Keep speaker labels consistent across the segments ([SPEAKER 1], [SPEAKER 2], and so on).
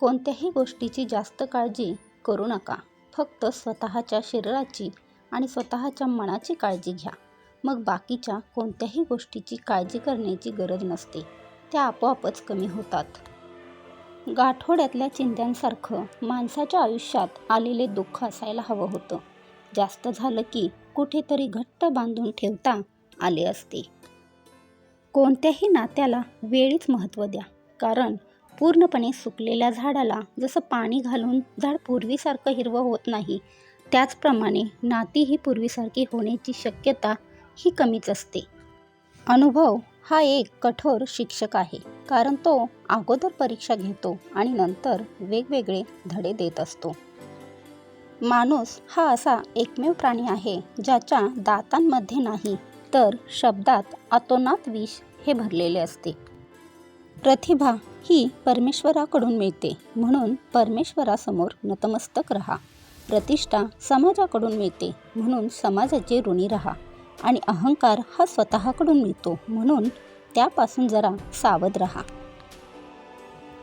[SPEAKER 1] कोणत्याही गोष्टीची जास्त काळजी करू नका. फक्त स्वतःच्या शरीराची आणि स्वतःच्या मनाची काळजी घ्या. मग बाकीच्या कोणत्याही गोष्टीची काळजी करण्याची गरज नसते. त्या आपोआपच कमी होतात. गाठोड्यातल्या चिंध्यांसारखं माणसाच्या आयुष्यात आलेले दुःख असायला हवं होतं. जास्त झालं की कुठेतरी घट्ट बांधून ठेवता आले असते. कोणत्याही नात्याला वेळीच महत्त्व द्या. कारण पूर्णपणे सुकलेल्या झाडाला जसं पाणी घालून झाड पूर्वीसारखं हिरवं होत नाही त्याचप्रमाणे नाती ही पूर्वीसारखी होण्याची शक्यता ही कमीच असते. अनुभव हा एक कठोर शिक्षक आहे कारण तो अगोदर परीक्षा घेतो आणि नंतर वेगवेगळे धडे देत असतो. माणूस हा असा एकमेव प्राणी आहे ज्याच्या दातांमध्ये नाही तर शब्दात अतोनात विष हे भरलेले असते. प्रतिभा ही परमेश्वराकडून मिळते. म्हणून परमेश्वरासमोर नतमस्तक रहा. प्रतिष्ठा समाजाकडून मिळते. म्हणून समाजाचे ऋणी राहा. आणि अहंकार हा स्वतःकडून मिळतो. म्हणून त्यापासून जरा सावध राहा.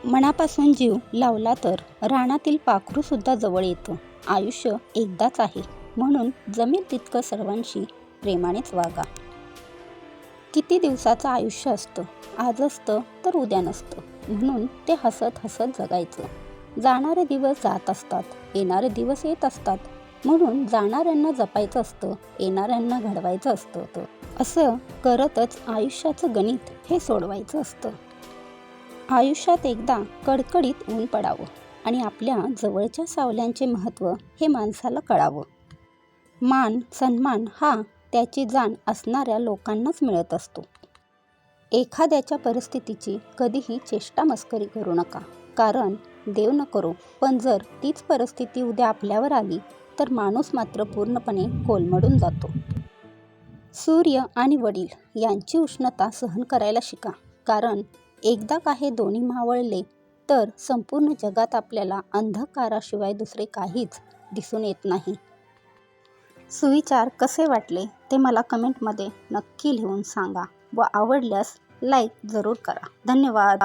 [SPEAKER 1] मनापासून जीव लावला तर रानातील पाखरूसुद्धा जवळ येतं. आयुष्य एकदाच आहे. म्हणून जमेल तितकं सर्वांशी प्रेमानेच वागा. किती दिवसाचं आयुष्य असतं? आज असतं तर उद्या नसतं. म्हणून ते हसत हसत जगायचं. जाणारे दिवस जात असतात. येणारे दिवस येत असतात. म्हणून जाणाऱ्यांना जपायचं असतं. येणाऱ्यांना घडवायचं असतं तर. असं करतच आयुष्याचं गणित हे सोडवायचं असतं. आयुष्यात एकदा कडकडीत ऊन पडावं आणि आपल्या जवळच्या सावल्यांचे महत्त्व हे माणसाला कळावं. मान सन्मान हा त्याची जाण असणाऱ्या लोकांनाच मिळत असतो. एखाद्याच्या परिस्थितीची कधीही चेष्टा मस्करी करू नका. कारण देव न करो पण जर तीच परिस्थिती उद्या आपल्यावर आली तर माणूस मात्र पूर्णपणे कोलमडून जातो. सूर्य आणि वडील यांची उष्णता सहन करायला शिका. कारण एकदा का हे दोन्ही मावळले तर संपूर्ण जगात आपल्याला अंधकाराशिवाय दुसरे काहीच दिसून येत नाही. सुविचार कसे वाटले ते मला कमेंटमध्ये नक्की लिहून सांगा व आवडल्यास लाईक जरूर करा. धन्यवाद.